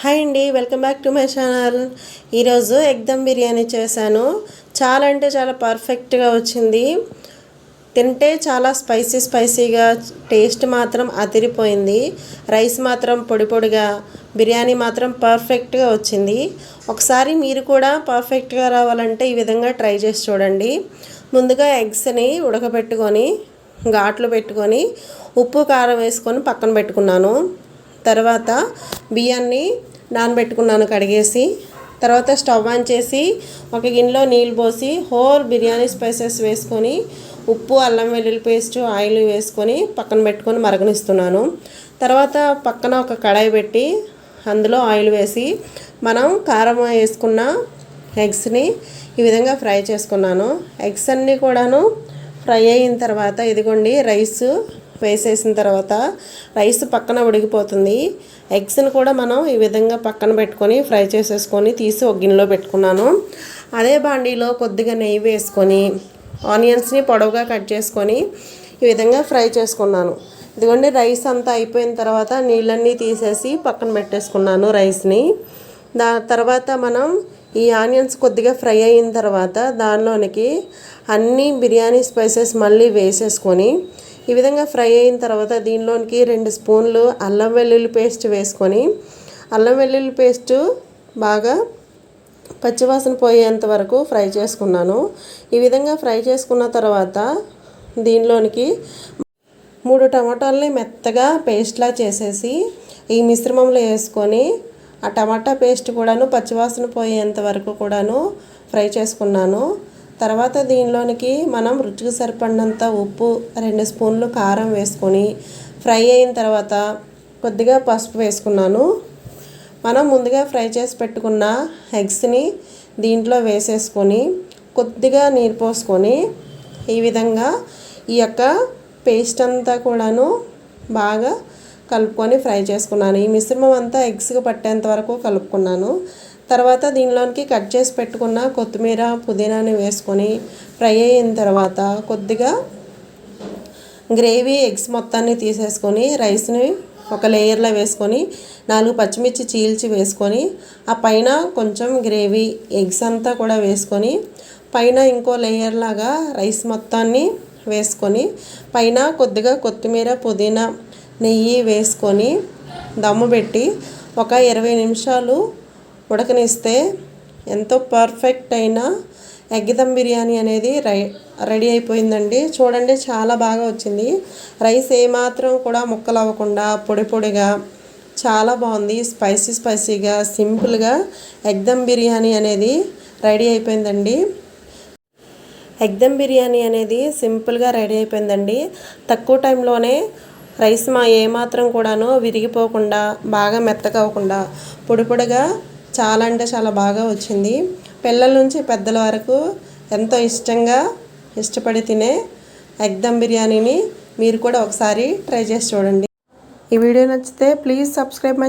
Hi అండి welcome back to my channel. ఈరోజు egg dum biryani చేశాను. చాలా అంటే చాలా పర్ఫెక్ట్గా వచ్చింది. తింటే చాలా స్పైసీ స్పైసీగా టేస్ట్ మాత్రం అదిరిపోయింది. రైస్ మాత్రం పొడి పొడిగా బిర్యానీ మాత్రం పర్ఫెక్ట్గా వచ్చింది. ఒకసారి మీరు కూడా పర్ఫెక్ట్గా రావాలంటే ఈ విధంగా ట్రై చేసి చూడండి. ముందుగా ఎగ్స్ని ఉడకబెట్టుకొని ఘాట్లు పెట్టుకొని ఉప్పు కారం వేసుకొని పక్కన పెట్టుకున్నాను. తర్వాత బియ్యాన్ని నానబెట్టుకున్నాను కడిగేసి తర్వాత స్టవ్ ఆన్ చేసి ఒక గిన్నెలో నీళ్ళు పోసి హోల్ బిర్యానీ స్పైసెస్ వేసుకొని ఉప్పు అల్లం వెల్లుల్లి పేస్ట్ ఆయిల్ వేసుకొని పక్కన పెట్టుకొని మరగనిస్తున్నాను. తర్వాత పక్కన ఒక కడాయి పెట్టి అందులో ఆయిల్ వేసి మనం కారం వేసుకున్న ఎగ్స్ని ఈ విధంగా ఫ్రై చేసుకున్నాను. ఎగ్స్ అన్నీ కూడాను ఫ్రై అయిన తర్వాత ఇదిగోండి రైస్ వేసేసిన తర్వాత రైస్ పక్కన ఉడికిపోతుంది. ఎగ్స్ని కూడా మనం ఈ విధంగా పక్కన పెట్టుకొని ఫ్రై చేసేసుకొని తీసి ఒక గిన్నెలో పెట్టుకున్నాను. అదే బాండీలో కొద్దిగా నెయ్యి వేసుకొని ఆనియన్స్ని పొడవుగా కట్ చేసుకొని ఈ విధంగా ఫ్రై చేసుకున్నాను. ఇదిగోండి రైస్ అంతా అయిపోయిన తర్వాత నీళ్ళన్నీ తీసేసి పక్కన పెట్టేసుకున్నాను రైస్ని. దా తర్వాత మనం ఈ ఆనియన్స్ కొద్దిగా ఫ్రై అయిన తర్వాత దానిలోనికి అన్ని బిర్యానీ స్పైసెస్ మళ్ళీ వేసేసుకొని ఈ విధంగా ఫ్రై అయిన తర్వాత దీనిలోనికి రెండు స్పూన్లు అల్లం వెల్లుల్లి పేస్ట్ వేసుకొని అల్లం వెల్లుల్లి పేస్ట్ బాగా పచ్చివాసన పోయేంత వరకు ఫ్రై చేసుకున్నాను. ఈ విధంగా ఫ్రై చేసుకున్న తర్వాత దీనిలోనికి మూడు టమాటాలని మెత్తగా పేస్ట్లా చేసేసి ఈ మిశ్రమంలో వేసుకొని ఆ టమాటా పేస్ట్ కూడాను పచ్చివాసన పోయేంత వరకు కూడాను ఫ్రై చేసుకున్నాను. తర్వాత దీనిలోనికి మనం రుచికి సరిపడినంత ఉప్పు రెండు స్పూన్లు కారం వేసుకొని ఫ్రై అయిన తర్వాత కొద్దిగా పసుపు వేసుకున్నాను. మనం ముందుగా ఫ్రై చేసి పెట్టుకున్న ఎగ్స్ని దీంట్లో వేసేసుకొని కొద్దిగా నీరు పోసుకొని ఈ విధంగా ఈ యొక్క పేస్ట్ అంతా కూడాను బాగా కలుపుకొని ఫ్రై చేసుకున్నాను. ఈ మిశ్రమం అంతా ఎగ్స్కి పట్టేంత వరకు కలుపుకున్నాను. తర్వాత దీనిలోనికి కట్ చేసి పెట్టుకున్న కొత్తిమీర పుదీనాని వేసుకొని ఫ్రై అయిన తర్వాత కొద్దిగా గ్రేవీ ఎగ్స్ మొత్తాన్ని తీసేసుకొని రైస్ని ఒక లేయర్లో వేసుకొని నాలుగు పచ్చిమిర్చి చీల్చి వేసుకొని ఆ పైన కొంచెం గ్రేవీ ఎగ్స్ అంతా కూడా వేసుకొని పైన ఇంకో లేయర్ లాగా రైస్ మొత్తాన్ని వేసుకొని పైన కొద్దిగా కొత్తిమీర పుదీనా నెయ్యి వేసుకొని దమ్ము పెట్టి ఒక ఇరవై నిమిషాలు ఉడకనిస్తే ఎంతో పర్ఫెక్ట్ అయిన ఎగ్ దమ్ బిర్యానీ అనేది రై రెడీ అయిపోయిందండి. చూడండి చాలా బాగా వచ్చింది. రైస్ ఏమాత్రం కూడా ముక్కలు అవ్వకుండా పొడి పొడిగా చాలా బాగుంది. స్పైసీ స్పైసీగా సింపుల్గా ఎగ్ దమ్ బిర్యానీ అనేది రెడీ అయిపోయిందండి. ఎగ్ దమ్ బిర్యానీ అనేది సింపుల్గా రెడీ అయిపోయిందండి. తక్కువ టైంలోనే రైస్ మా ఏమాత్రం కూడాను విరిగిపోకుండా బాగా మెత్తగా అవ్వకుండా పొడి పొడిగా చాలా అంటే చాలా బాగా వచ్చింది. పిల్లల నుంచి పెద్దల వరకు ఎంతో ఇష్టంగా ఇష్టపడి తినే ఎగ్ దమ్ బిర్యానీని మీరు కూడా ఒకసారి ట్రై చేసి చూడండి. ఈ వీడియో నచ్చితే ప్లీజ్ సబ్స్క్రైబ్ మై